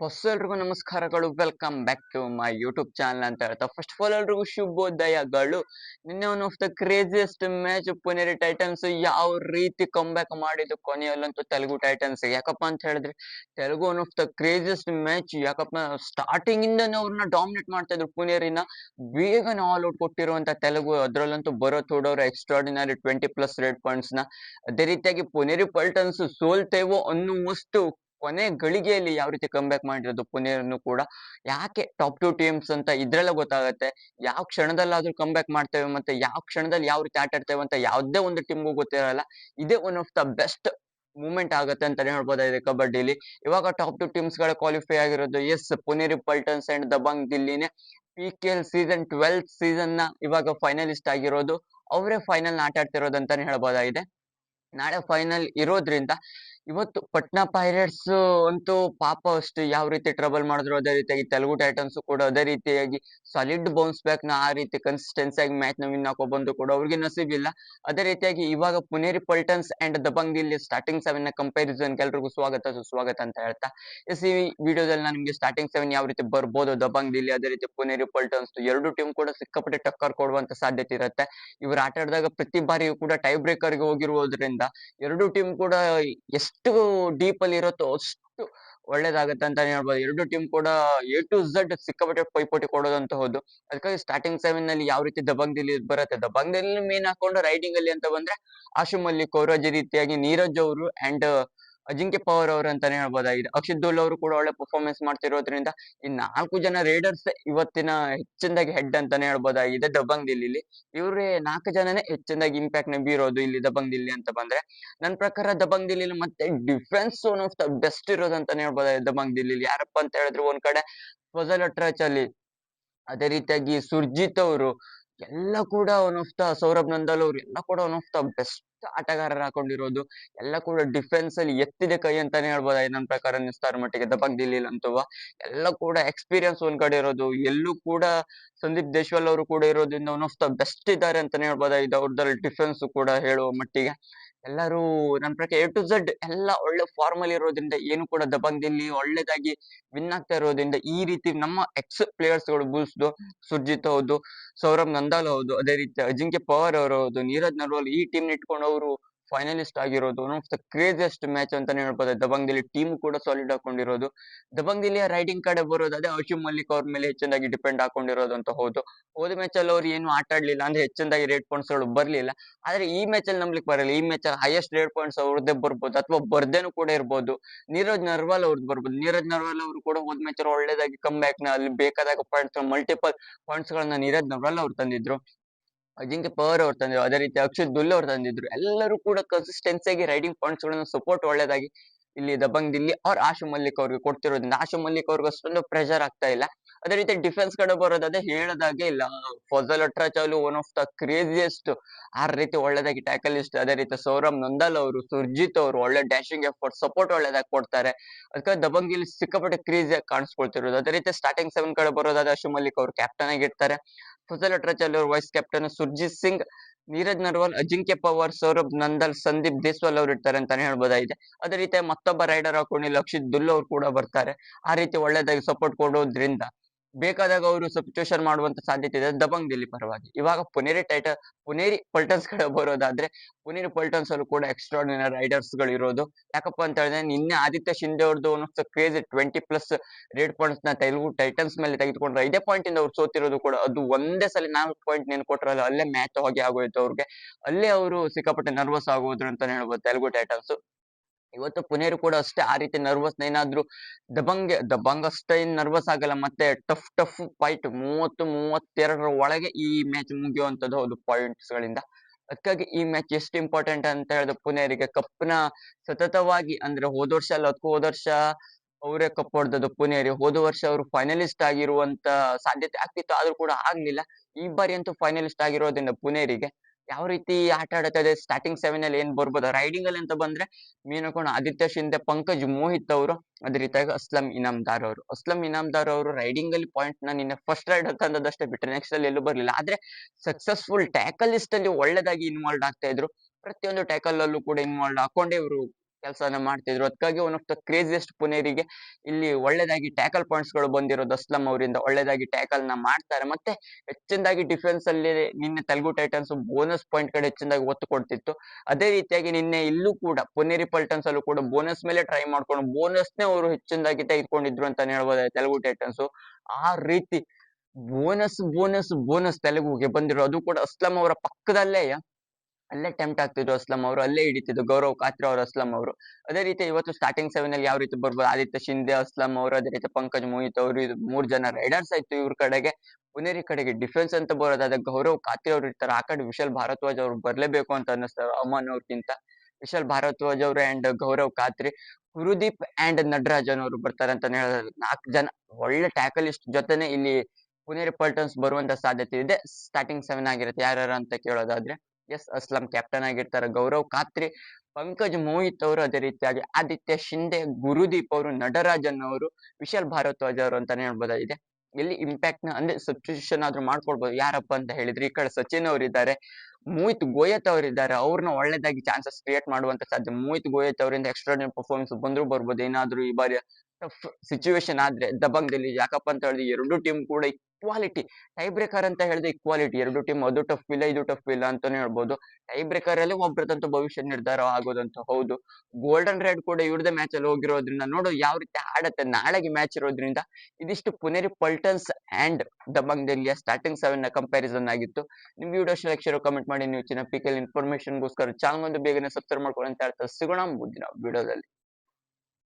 First ಎಲ್ರಿಗೂ ನಮಸ್ಕಾರಗಳು. Welcome back to my YouTube channel ಅಂತ ಹೇಳ್ತಾ. ಫಸ್ಟ್ ಆಫ್ ಆಲ್ ಎಲ್ರಿಗೂ ಶುಭೋದಯಗಳು. ನಿನ್ನೆ one of the craziest match Puneri Titans ಯಾವ ರೀತಿ ಕಮ್ ಬ್ಯಾಕ್ ಮಾಡಿದ್ದು ಕೊನೆಯಲ್ಲಂತೂ ತೆಲುಗು ಟೈಟನ್ಸ್ ಯಾಕಪ್ಪ ಅಂತ ಹೇಳಿದ್ರೆ, Telugu one of the craziest match ಯಾಕಪ್ಪ ಸ್ಟಾರ್ಟಿಂಗ್ ಇಂದನೇ ಅವ್ರನ್ನ ಡಾಮಿನೇಟ್ ಮಾಡ್ತಾ ಇದ್ರು ಪುನೇರಿನ ಬೇಗನೆ ಆಲ್ ಔಟ್ ಕೊಟ್ಟಿರುವಂತ ತೆಲುಗು. ಅದರಲ್ಲಂತೂ ಬರೋ ತೋಡೋರು ಎಕ್ಸ್ಟ್ರಾಡಿನರಿ ಟ್ವೆಂಟಿ ಪ್ಲಸ್ ರೇಟ್ ಪಾಯಿಂಟ್ಸ್ನ. ಅದೇ ರೀತಿಯಾಗಿ ಪುನೇರಿ ಪಲ್ಟನ್ಸ್ ಸೋಲ್ತೇವೋ ಅನ್ನುವಷ್ಟು ಕೊನೆ ಗಳಿಗೆಯಲ್ಲಿ ಯಾವ ರೀತಿ ಕಂಬ್ಯಾಕ್ ಮಾಡಿರೋದು ಪುಣೆಯನ್ನು ಕೂಡ ಯಾಕೆ ಟಾಪ್ ಟು ಟೀಮ್ಸ್ ಅಂತ ಇದ್ರಲ್ಲ ಗೊತ್ತಾಗುತ್ತೆ. ಯಾವ ಕ್ಷಣದಲ್ಲಾದ್ರೂ ಕಂಬ್ಯಾಕ್ ಮಾಡ್ತೇವೆ ಮತ್ತೆ ಯಾವ ಕ್ಷಣದಲ್ಲಿ ಯಾವ ರೀತಿ ಆಟ ಆಡ್ತೇವೆ ಅಂತ ಯಾವುದೇ ಒಂದು ಟೀಮ್ಗೂ ಗೊತ್ತಿರಲ್ಲ. ಇದೇ one of the best moment ಆಗುತ್ತೆ ಅಂತಾನೆ ಹೇಳ್ಬೋದಾಗಿದೆ ಕಬಡ್ಡಿಲಿ. ಇವಾಗ ಟಾಪ್ ಟು ಟೀಮ್ಸ್ಗಳ ಕ್ವಾಲಿಫೈ ಆಗಿರೋದು is Puneri Paltans and Dabang ದಿಲ್ಲಿನೇ. P K L season twelfth ಸೀಸನ್ನ ಇವಾಗ ಫೈನಲಿಸ್ಟ್ ಆಗಿರೋದು. ಅವರೇ ಫೈನಲ್ ಆಟ ಆಡ್ತಿರೋದು ಅಂತಾನೆ ಹೇಳ್ಬೋದಾಗಿದೆ ನಾಳೆ ಫೈನಲ್ ಇರೋದ್ರಿಂದ ಇವತ್ತು ಪಟ್ನಾ ಪೈರೇಟ್ಸ್ ಅಂತೂ ಪಾಪ ಅಷ್ಟು ಯಾವ ರೀತಿ ಟ್ರಬಲ್ ಮಾಡಿದ್ರು. ಅದೇ ರೀತಿಯಾಗಿ ತೆಲುಗು ಟೈಟನ್ಸ್ ಕೂಡ ಅದೇ ರೀತಿಯಾಗಿ ಸಾಲಿಡ್ ಬೌನ್ಸ್ ಬ್ಯಾಕ್ನ ಆ ರೀತಿ ಕನ್ಸಿಸ್ಟೆನ್ಸಿ ಆಗಿ ಮ್ಯಾಚ್ನ ವಿನ್ ಹಾಕೋ ಬಂದು ಕೂಡ ಅವ್ರಿಗೆ ನಸೀಬಿಲ್ಲ ಅದೇ ರೀತಿಯಾಗಿ ಇವಾಗ ಪುನೇರಿ ಪಲ್ಟನ್ಸ್ ಅಂಡ್ ದಬಂಗ್ ಇಲ್ಲಿ ಸ್ಟಾರ್ಟಿಂಗ್ ಸೆವೆನ್ನ ಕಂಪ್ಯಾರಿಸನ್ ಎಲ್ರಿಗೂ ಸ್ವಾಗತ, ಸುಸ್ವಾಗತ ಅಂತ ಹೇಳ್ತಾ. ಎಸ್, ಈ ವಿಡಿಯೋದಲ್ಲಿ ನಾನು ನಿಮಗೆ ಸ್ಟಾರ್ಟಿಂಗ್ ಸೆವೆನ್ ಯಾವ ರೀತಿ ಬರ್ಬೋದು ದಬಂಗ್ ಇಲ್ಲಿ ಅದೇ ರೀತಿ ಪುನೇರಿ ಪಲ್ಟನ್ಸ್ ಎರಡು ಟೀಮ್ ಕೂಡ ಸಿಕ್ಕಾಪಟ್ಟೆ ಟಕ್ಕರ್ ಕೊಡುವಂತ ಸಾಧ್ಯತೆ ಇರುತ್ತೆ. ಇವ್ರು ಆಟ ಆಡಿದಾಗ ಪ್ರತಿ ಬಾರಿಯೂ ಕೂಡ ಟೈ ಬ್ರೇಕರ್ಗೆ ಹೋಗಿರುವುದರಿಂದ ಎರಡು ಟೀಮ್ ಕೂಡ ಎಷ್ಟು ಡೀಪ್ ಅಲ್ಲಿ ಇರುತ್ತೋ ಅಷ್ಟು ಒಳ್ಳೇದಾಗತ್ತೆ ಅಂತ ಹೇಳ್ಬೋದು. ಎರಡು ಟೀಮ್ ಕೂಡ ಎ ಟು ಝಡ್ ಸಿಕ್ಕಾಪಟ್ಟೆ ಪೈಪೋಟಿ ಕೊಡೋದಂತ ಹೌದು ಅದಕ್ಕಾಗಿ ಸ್ಟಾರ್ಟಿಂಗ್ ಸೆವೆನ್ನಲ್ಲಿ ಯಾವ ರೀತಿ ದಬಂಗ್ ದಿಲ್ಲಿ ಬರುತ್ತೆ? ದಬಂಗ್ ದಿಲ್ಲಿ ಮೇನ್ ಹಾಕೊಂಡು ರೈಡಿಂಗ್ ಅಲ್ಲಿ ಅಂತ ಬಂದ್ರೆ ಆಶು ಮಲ್ಲಿಕ್ ರೀತಿಯಾಗಿ ನೀರಜ್ ಅವರು ಅಂಡ್ ಅಜಿಂಕ್ಯ ಪವರ್ ಅವರು ಅಂತಾನೆ ಹೇಳ್ಬೋದಾಗಿದೆ. ಅಕ್ಷಿತ್ ದೋಲ್ ಅವರು ಕೂಡ ಒಳ್ಳೆ ಪರ್ಫಾರ್ಮೆನ್ಸ್ ಮಾಡ್ತಿರೋದ್ರಿಂದ ಈ ನಾಲ್ಕು ಜನ ರೇಡರ್ಸ್ ಇವತ್ತಿನ ಹೆಚ್ಚಿನದಾಗಿ ಹೆಡ್ ಅಂತಾನೆ ಹೇಳ್ಬೋದಾಗಿದೆ ದಬಂಗ್ ದಿಲ್ಲಿ ಇವ್ರೇ ನಾಲ್ಕು ಜನನೇ ಹೆಚ್ಚಿನದಾಗಿ ಇಂಪ್ಯಾಕ್ಟ್ನ ಬೀರೋದು ಇಲ್ಲಿ ದಬಂಗ್ ದಿಲ್ಲಿ ಅಂತ ಬಂದ್ರೆ. ನನ್ನ ಪ್ರಕಾರ ದಬಂಗ್ ದಿಲ್ಲಿ ಮತ್ತೆ defence one of the best ಇರೋದು ಅಂತಾನೆ ಹೇಳ್ಬೋದಾಗಿದೆ ದಬಂಗ್ ದಿಲ್ಲಿ ಯಾರಪ್ಪ ಅಂತ ಹೇಳಿದ್ರೆ ಒಂದ್ ಕಡೆ ಫಜಲ್ ಅಟ್ರಾಚ್ ಅಲ್ಲಿ. ಅದೇ ರೀತಿಯಾಗಿ ಸುರ್ಜಿತ್ ಅವರು ಎಲ್ಲ ಕೂಡ one of the Saurabh Nandal ಅವರು ಎಲ್ಲ ಕೂಡ ಒನ್ ಆಫ್ ದ ಬೆಸ್ಟ್ ಆಟಗಾರರ ಹಾಕೊಂಡಿರೋದು. ಎಲ್ಲ ಕೂಡ ಡಿಫೆನ್ಸ್ ಅಲ್ಲಿ ಎತ್ತಿದೆ ಕೈ ಅಂತಾನೆ ಹೇಳ್ಬೋದು? ನನ್ನ ಪ್ರಕಾರ ನಿಸ್ತಾರ ಮಟ್ಟಿಗೆ. ದಬಂಗ್ ದಿಲ್ಲಿ ಅಂತವ ಎಲ್ಲ ಕೂಡ ಎಕ್ಸ್ಪೀರಿಯನ್ಸ್ ಒಂದ್ ಕಡೆ ಇರೋದು. ಎಲ್ಲೂ ಕೂಡ ಸಂದೀಪ್ ದೇಶ್ವಾಲ್ ಅವರು ಕೂಡ ಇರೋದ್ರಿಂದ ಒನ್ ಆಫ್ ದ ಬೆಸ್ಟ್ ಇದ್ದಾರೆ ಅಂತಾನೆ ಹೇಳ್ಬೋದಾಗಿದೆ ಅವ್ರದ್ರಲ್ಲಿ ಡಿಫೆನ್ಸ್ ಕೂಡ ಹೇಳುವ ಮಟ್ಟಿಗೆ. ಎಲ್ಲರೂ ನನ್ನ ಪ್ರಕಾರ ಎ ಟು ಝಡ್ ಎಲ್ಲ ಒಳ್ಳೆ ಫಾರ್ಮ್ ಅಲ್ಲಿ ಇರೋದ್ರಿಂದ ಏನು ಕೂಡ ದಬಂಗ್ ಒಳ್ಳೆದಾಗಿ ವಿನ್ ಆಗ್ತಾ ಇರೋದ್ರಿಂದ ಈ ರೀತಿ ನಮ್ಮ ಎಕ್ಸ್ ಪ್ಲೇಯರ್ಸ್ಗಳು ಬೂಲ್ಸ್ದು ಸುರ್ಜಿತ್ ಹೌದು, ಸೌರಭ್ ನಂದಾಲ್ ಹೌದು, ಅದೇ ರೀತಿ ಅಜಿಂಕ್ಯ ಪವರ್ ಅವರು ಹೌದು, ನೀರಜ್ ನರ್ವಾಲ್ ಈ ಟೀಮ್ ಇಟ್ಕೊಂಡು ಅವರು ಫೈನಲಿಸ್ಟ್ ಆಗಿರೋದು one of the craziest match ಅಂತಾನೆ ಹೇಳ್ಬೋದು. ದಬಂಗ್ ದಿಲ್ಲಿ ಟೀಮ್ ಕೂಡ ಸಾಲಿಡ್ ಹಾಕೊಂಡಿರೋದು. ದಬಂಗ್ ದಿಲ್ಲಿಯ ರೈಡಿಂಗ್ ಕಡೆ ಬರೋದು, ಅದೇ ಅಶಿಮ್ ಮಲ್ಲಿಕ್ ಅವ್ರ ಮೇಲೆ ಹೆಚ್ಚಿನದಾಗಿ ಡಿಪೆಂಡ್ ಹಾಕೊಂಡಿರೋದು ಅಂತ ಹೌದು. ಹೋದ ಮ್ಯಾಚ್ ಅಲ್ಲಿ ಅವ್ರು ಏನು ಆಟ ಆಡ್ಲಿಲ್ಲ ಅಂದ್ರೆ ಹೆಚ್ಚಿನದಾಗಿ ರೇಟ್ ಪಾಯಿಂಟ್ಸ್ಗಳು ಬರ್ಲಿಲ್ಲ. ಆದ್ರೆ ಈ ಮ್ಯಾಚ್ ಅಲ್ಲಿ ನಂಬಲಿಕ್ಕೆ ಬರಲ್ಲ. ಈ ಮ್ಯಾಚ್ ಅಲ್ಲಿ ಹೈಯೆಸ್ಟ್ ರೇಟ್ ಪಾಯಿಂಟ್ಸ್ ಅವ್ರದ್ದೇ ಬರ್ಬೋದು, ಅಥವಾ ಬರ್ದೇನು ಕೂಡ ಇರ್ಬೋದು. ನೀರಜ್ ನರ್ವಾಲ್ ಅವ್ರದ್ದು ಬರ್ಬೋದು. ನೀರಜ್ ನರ್ವಾಲ್ ಅವರು ಕೂಡ ಹೋದ ಮ್ಯಾಚ್ ಒಳ್ಳೇದಾಗಿ ಕಮ್ ಬ್ಯಾಕ್ನ ಅಲ್ಲಿ ಬೇಕಾದಾಗ ಪಾಯಿಂಟ್ಸ್ ಮಲ್ಟಿಪಲ್ ಪಾಯಿಂಟ್ಸ್ ಗಳನ್ನ ನೀರಜ್ ನರ್ವಾಲ್ ಅವ್ರು ತಂದಿದ್ರು. ಅಜಿಂಕ್ಯ ಪವರ್ ಅವ್ರು ತಂದಿದ್ರು. ಅದೇ ರೀತಿ ಅಕ್ಷಿತ್ ದುಲ್ ಅವ್ರು ತಂದಿದ್ರು. ಎಲ್ಲರೂ ಕೂಡ ಕನ್ಸಿಸ್ಟೆನ್ಸಿಯಾಗಿ ರೈಡಿಂಗ್ ಪಾಯಿಂಟ್ಸ್ ಗಳನ್ನ ಸಪೋರ್ಟ್ ಒಳ್ಳೇದಾಗಿ ಇಲ್ಲಿ ದಬಂಗ್ ದಿಲ್ಲಿ ಅವ್ರ ಆಶು ಮಲ್ಲಿಕ್ ಅವ್ರಿಗೆ ಕೊಡ್ತಿರೋದ್ರಿಂದ. ಆಶು ಮಲ್ಲಿಕ್ ಅವ್ರಿಗೆ ಅಷ್ಟೊಂದು ಪ್ರೆಷರ್ ಆಗ್ತಾ ಇಲ್ಲ. ಅದೇ ರೀತಿ ಡಿಫೆನ್ಸ್ ಕಡೆ ಬರೋದಾದ್ರೆ ಹೇಳದಾಗೆ ಇಲ್ಲ. ಫಜಲ್ ಅಟ್ರಾಚ್ ಅಲ್ಲಿ ಒನ್ ಆಫ್ ದ ಕ್ರೇಜಿಯೆಸ್ಟ್ ಆ ರೀತಿ ಒಳ್ಳೆದಾಗಿ ಟ್ಯಾಕಲಿಸ್ಟ್ ಅದೇ ರೀತಿ ಸೌರಭ್ ನಂದಲ್ ಅವರು ಸುರ್ಜಿತ್ ಅವರು, ಒಳ್ಳೆ ಡ್ಯಾಶಿಂಗ್ ಎಫರ್ಟ್ ಸಪೋರ್ಟ್ ಒಳ್ಳೆದಾಗಿ ಕೊಡ್ತಾರೆ. ಅದಕ್ಕೆ ದಬಂಗ್ ಇಲ್ಲಿ ಸಿಕ್ಕಾಪಟ್ಟೆ ಕ್ರೇಜ್ ಆಗಿ ಕಾಣಿಸ್ಕೊಳ್ತಿರೋದು. ಅದೇ ರೀತಿ ಸ್ಟಾರ್ಟಿಂಗ್ ಸೆವೆನ್ ಕಡೆ ಬರೋದಾದ್ರೆ ಅಶು ಮಲ್ಲಿಕ್ ಅವರು ಕ್ಯಾಪ್ಟನ್ ಆಗಿರ್ತಾರೆ ಫಜಲ್ ಅಟ್ರಾಚ್ ಅಲ್ಲಿ ಅವರು ವೈಸ್ ಕ್ಯಾಪ್ಟನ್ ಸುರ್ಜಿತ್ ಸಿಂಗ್ ನೀರಜ್ ನರ್ವಾಲ್ ಅಜಿಂಕ್ಯ ಪವರ್ ಸೌರಭ್ ನಂದಲ್ ಸಂದೀಪ್ ದೇಸ್ವಾಲ್ ಅವರು ಇರ್ತಾರೆ ಅಂತಾನೆ ಹೇಳ್ಬೋದಾಗಿದೆ. ಅದೇ ರೀತಿ ಮತ್ತೊಬ್ಬ ರೈಡರ್ ಹಾಕೊಂಡು ಲಕ್ಷಿತ್ ದುಲ್ ಅವ್ರು ಕೂಡ ಬರ್ತಾರೆ. ಆ ರೀತಿ ಒಳ್ಳೆದಾಗಿ ಸಪೋರ್ಟ್ ಕೊಡೋದ್ರಿಂದ. ಬೇಕಾದಾಗ ಅವರು ಸಬ್ಸ್ಟಿಟ್ಯೂಷನ್ ಮಾಡುವಂತ ಸಾಧ್ಯತೆ ಇದೆ. ದಬಂಗ್ ದಿಲ್ಲಿ ಪರವಾಗಿ. ಇವಾಗ ಪುನೇರಿ ಟೈಟಲ್ ಪುನೇರಿ ಪಲ್ಟನ್ಸ್ ಕಡೆ ಬರೋದಾದ್ರೆ, ಪುನೇರಿ ಪಲ್ಟನ್ಸ್ ಅಲ್ಲೂ ಕೂಡ ಎಕ್ಸ್ಟ್ರಾಡಿನರಿ ರೈಡರ್ಸ್ಗಳು ಇರೋದು ಯಾಕಪ್ಪ ಅಂತ ಹೇಳಿದ್ರೆ, ನಿನ್ನೆ ಆದಿತ್ಯ ಶಿಂದೆ ಅವ್ರದ್ದು one of the craze twenty plus raid ಪಾಯಿಂಟ್ಸ್ನ Telugu Titans ಮೇಲೆ ತೆಗೆದುಕೊಂಡ್ರೆ. ಐದೇ ಪಾಯಿಂಟ್ ಇಂದ ಅವ್ರು ಸೋತಿರೋದು ಕೂಡ, ಅದು ಒಂದೇ ಸಲ ನಾಲ್ಕು ಪಾಯಿಂಟ್ ನೆನ್ ಕೊಟ್ಟರಲ್ಲ ಅಲ್ಲೇ ಮ್ಯಾಚ್ ಹೋಗಿ ಆಗೋಯ್ತು ಅವ್ರಿಗೆ. ಅಲ್ಲೇ ಅವರು ಸಿಕ್ಕಾಪಟ್ಟೆ ನರ್ವಸ್ ಆಗೋದ್ರು ಅಂತಾನೆ ಹೇಳ್ಬೋದು ತೆಲುಗು ಟೈಟನ್ಸ್ ಇವತ್ತು ಪುನೇರು ಕೂಡ ಅಷ್ಟೇ ಆ ರೀತಿ ನರ್ವಸ್ ಏನಾದ್ರು ದಬಂಗ್ ದಬಂಗ್ ಅಷ್ಟೇ ನರ್ವಸ್ ಆಗಲ್ಲ, ಮತ್ತೆ ಟಫ್ ಟಫ್ ಫೈಟ್ ಮೂವತ್ತು, ಮೂವತ್ತೆರಡರ ಒಳಗೆ ಈ ಮ್ಯಾಚ್ ಮುಗಿಯುವಂತದ್ದು ಹೌದು ಪಾಯಿಂಟ್ಸ್ ಗಳಿಂದ. ಅದಕ್ಕಾಗಿ ಈ ಮ್ಯಾಚ್ ಎಷ್ಟು ಇಂಪಾರ್ಟೆಂಟ್ ಅಂತ ಹೇಳಿದ್ರೆ ಪುನೇರಿಗೆ ಕಪ್ನ ಸತತವಾಗಿ ಅಂದ್ರೆ ಹೋದ ವರ್ಷ ಅಲ್ಲ, ಅದಕ್ಕೂ ಹೋದ ವರ್ಷ ಅವರೇ ಕಪ್ ಹೊಡೆದದ್ದು ಪುನೇರಿ ಹೋದ ವರ್ಷ ಅವರು ಫೈನಲಿಸ್ಟ್ ಆಗಿರುವಂತ ಸಾಧ್ಯತೆ ಆಗ್ತಿತ್ತು, ಆದ್ರೂ ಕೂಡ ಆಗ್ಲಿಲ್ಲ. ಈ ಬಾರಿ ಅಂತೂ ಫೈನಲಿಸ್ಟ್ ಆಗಿರೋದ್ರಿಂದ ಪುನೇರಿಗೆ ಯಾವ ರೀತಿ ಆಟ ಆಡ್ತಾ ಇದೆ ಸ್ಟಾರ್ಟಿಂಗ್ ಸೆವೆನ್ ಅಲ್ಲಿ ಏನ್ ಬರ್ಬೋದು? ರೈಡಿಂಗ್ ಅಲ್ಲಿ ಅಂತ ಬಂದ್ರೆ ಮೇನ್ ಹಾಕೊಂಡು ಆದಿತ್ಯ ಶಿಂದೆ ಪಂಕಜ್, ಮೋಹಿತ್ ಅವರು, ಅದೇ ರೀತಿಯಾಗಿ ಅಸ್ಲಂ ಇನಾಮ್ದಾರ್ ಅವರು. ಅಸ್ಲಂ ಇನಾಮ್ದಾರ್ ಅವರು ರೈಡಿಂಗ್ ಅಲ್ಲಿ ಪಾಯಿಂಟ್ನ ನಿನ್ನೆ ಫಸ್ಟ್ ರೈಡ್ ತಂದದಷ್ಟೇ ಬಿಟ್ಟರೆ ನೆಕ್ಸ್ಟ್ ಅಲ್ಲಿ ಎಲ್ಲೂ ಬರಲಿಲ್ಲ. ಆದ್ರೆ ಸಕ್ಸಸ್ಫುಲ್ ಟ್ಯಾಕಲ್ ಲಿಸ್ಟ್ ಅಲ್ಲಿ ಒಳ್ಳೇದಾಗಿ ಇನ್ವಾಲ್ವ್ ಆಗ್ತಾ ಇದ್ರು. ಪ್ರತಿಯೊಂದು ಟ್ಯಾಕಲ್ ಅಲ್ಲೂ ಕೂಡ ಇನ್ವಾಲ್ವ್ ಹಾಕೊಂಡೇ ಇವರು ಕೆಲಸನ ಮಾಡ್ತಿದ್ರು. ಅದಕ್ಕಾಗಿ ಒನ್ ಆಫ್ ದ ಕ್ರೇಜಿಯಸ್ಟ್ ಪುನೇರಿಗೆ ಇಲ್ಲಿ ಒಳ್ಳೆದಾಗಿ ಟ್ಯಾಕಲ್ ಪಾಯಿಂಟ್ಸ್ಗಳು ಬಂದಿರೋದು ಅಸ್ಲಂ ಅವರಿಂದ ಒಳ್ಳೆದಾಗಿ ಟ್ಯಾಕಲ್ನ ಮಾಡ್ತಾರೆ. ಮತ್ತೆ ಹೆಚ್ಚಿನದಾಗಿ ಡಿಫೆನ್ಸ್ ಅಲ್ಲಿ ನಿನ್ನೆ ತೆಲುಗು ಟೈಟನ್ಸ್ ಬೋನಸ್ ಪಾಯಿಂಟ್ ಕಡೆ ಹೆಚ್ಚಿನದಾಗಿ ಒತ್ತು ಕೊಡ್ತಿತ್ತು. ಅದೇ ರೀತಿಯಾಗಿ ನಿನ್ನೆ ಇಲ್ಲೂ ಕೂಡ ಪುನೇರಿ ಪಲ್ಟನ್ಸ್ ಅಲ್ಲೂ ಕೂಡ ಬೋನಸ್ ಮೇಲೆ ಟ್ರೈ ಮಾಡ್ಕೊಂಡು ಬೋನಸ್ ನೇ ಅವರು ಹೆಚ್ಚಿನದಾಗಿ ತೆಗೆದುಕೊಂಡಿದ್ರು ಅಂತ ಹೇಳ್ಬೋದು ತೆಲುಗು ಟೈಟನ್ಸ್. ಆ ರೀತಿ ಬೋನಸ್ ಬೋನಸ್ ಬೋನಸ್ ತೆಲುಗುಗೆ ಬಂದಿರೋ ಅದು ಕೂಡ ಅಸ್ಲಂ ಅವರ ಪಕ್ಕದಲ್ಲೇ ಅಲ್ಲೇ ಟೆಂಪ್ಟ್ ಆಗ್ತಿದ್ರು ಅಸ್ಲಂ ಅವರು, ಅಲ್ಲೇ ಹಿಡಿತಿದ್ರು. ಗೌರವ್ ಖಾತ್ರಿ ಅವರು, ಅಸ್ಲಂ ಅವರು. ಅದೇ ರೀತಿ ಇವತ್ತು ಸ್ಟಾರ್ಟಿಂಗ್ ಸೆವೆನ್ ಅಲ್ಲಿ ಯಾವ ರೀತಿ ಬರ್ಬೋದು? ಆದಿತ್ಯ ಶಿಂದೆ ಅಸ್ಲಂ ಅವರು, ಅದೇ ರೀತಿ ಪಂಕಜ್ ಮೋಹಿತ್ ಅವರು, ಇದು ಮೂರ್ ಜನ ರೈಡರ್ಸ್ ಆಯ್ತು ಇವ್ರ ಕಡೆಗೆ. ಪುನೇರಿ ಕಡೆಗೆ ಡಿಫೆನ್ಸ್ ಅಂತ ಬರೋದಾದ ಗೌರವ್ ಖಾತ್ರಿ ಅವರು ಇರ್ತಾರೆ. ಆ ಕಡೆ ವಿಶಾಲ್ ಭಾರದ್ವಾಜ್ ಅವ್ರು ಬರ್ಲೇಬೇಕು ಅಂತ ಅನ್ನಿಸ್ತಾರೆ ಅಮನ್ ಅವ್ರಿಗಿಂತ ವಿಶಾಲ್ ಭಾರದ್ವಾಜ್ ಅವರು ಅಂಡ್ ಗೌರವ್ ಖಾತ್ರಿ, ಕುರುದೀಪ್ ಅಂಡ್ ನಟರಾಜನ್ ಅವರು ಬರ್ತಾರೆ ಅಂತ ಹೇಳಿದ್ರೆ ನಾಲ್ಕು ಜನ ಒಳ್ಳೆ ಟ್ಯಾಕಲಿಸ್ಟ್ ಜೊತೆನೆ ಇಲ್ಲಿ ಪುನೇರಿ ಪಲ್ಟನ್ಸ್ ಬರುವಂತ ಸಾಧ್ಯತೆ ಇದೆ. ಸ್ಟಾರ್ಟಿಂಗ್ ಸೆವೆನ್ ಆಗಿರುತ್ತೆ. ಯಾರ್ಯಾರು ಅಂತ ಕೇಳೋದಾದ್ರೆ. ಎಸ್ ಅಸ್ಲಂ ಕ್ಯಾಪ್ಟನ್ ಆಗಿರ್ತಾರೆ. ಗೌರವ್ ಖಾತ್ರಿ, ಪಂಕಜ್ ಮೋಹಿತ್ ಅವರು ಅದೇ ರೀತಿಯಾಗಿ, ಆದಿತ್ಯ ಶಿಂದೆ ಗುರುದೀಪ್ ಅವರು, ನಟರಾಜನ್ ಅವರು, ವಿಶಾಲ್ ಭಾರದ್ವಾಜ್ ಅವರು ಅಂತಾನೆ ಹೇಳ್ಬೋದಾಗಿದೆ. ಇಲ್ಲಿ ಇಂಪ್ಯಾಕ್ಟ್ನ ಅಂದ್ರೆ ಸಬ್ಸ್ಟಿಟ್ಯೂಷನ್ ಆದ್ರೂ ಮಾಡ್ಕೊಳ್ಬಹುದು ಯಾರಪ್ಪ ಅಂತ ಹೇಳಿದ್ರೆ ಈ ಕಡೆ ಸಚಿನ್ ಅವರಿದ್ದಾರೆ ಮೋಹಿತ್ ಗೋಯತ್ ಅವರಿದ್ದಾರೆ ಅವ್ರನ್ನ ಒಳ್ಳೇದಾಗಿ ಚಾನ್ಸಸ್ ಕ್ರಿಯೇಟ್ ಮಾಡುವಂತ ಸಾಧ್ಯ. ಮೋಹಿತ್ ಗೋಯತ್ ಅವರಿಂದ ಎಕ್ಸ್ಟ್ರಾ ಪರ್ಫಾರ್ಮೆನ್ಸ್ ಬಂದ್ರು ಬರ್ಬೋದು. ಏನಾದ್ರೂ ಈ ಬಾರಿ ಟಫ್ ಸಿಚುವೇಶನ್ ಆದ್ರೆ ದಬಂಗ್ದಲ್ಲಿ ಯಾಕಪ್ಪ ಅಂತ ಹೇಳಿದ್ರೆ ಎರಡು ಟೀಮ್ ಕೂಡ ಇಕ್ವಾಲಿಟಿ ಟೈ ಬ್ರೇಕರ್ ಅಂತ ಹೇಳಿದ್ರೆ ಇಕ್ವಾಲಿಟಿ ಎರಡು ಟೀಮ್ ಅದು ಟಫ್ ಇಲ್ಲ, ಇದು ಟಫ್ ಇಲ್ಲ ಅಂತಾನೆ ಹೇಳ್ಬೋದು. ಟೈ ಬ್ರೇಕರ್ ಅಲ್ಲಿ ಒಬ್ಬರದಂತೂ ಭವಿಷ್ಯ ನಿರ್ಧಾರ ಆಗೋದಂತ ಹೌದು. ಗೋಲ್ಡನ್ ರೆಡ್ ಕೂಡ ಇವ್ರದೇ ಮ್ಯಾಚ್ ಅಲ್ಲಿ ಹೋಗಿರೋದ್ರಿಂದ ನೋಡು ಯಾವ ರೀತಿ ಆಡತ್ತೆ. ನಾಳೆಗೆ ಮ್ಯಾಚ್ ಇರೋದ್ರಿಂದ ಇದಿಷ್ಟು ಪುನೇರಿ ಪಲ್ಟನ್ಸ್ ಅಂಡ್ ದಬಂಗ್ ಸ್ಟಾರ್ಟಿಂಗ್ ಸೆವೆನ್ನ ಕಂಪ್ಯಾರಿಸನ್ ಆಗಿತ್ತು. ನಿಮ್ ವಿಡಿಯೋ ಸೆಲೆಕ್ಷನ್ ಕಮೆಂಟ್ ಮಾಡಿ ನೀವು ಚಿನ್ನ ಪಿಕಲ್ ಇನ್ಫಾರ್ಮೇಶನ್ಗೋಸ್ಕರ ಚಾನಲ್ ಒಂದು ಬೇಗನೆ ಸಬ್ಸ್ಕ್ರೈಬ್ ಮಾಡ್ಕೊಳ್ಳಿ ಅಂತ ಹೇಳ್ತಾ ಸಿಗೋಣ ಮುಂದಿನ ವಿಡಿಯೋದಲ್ಲಿ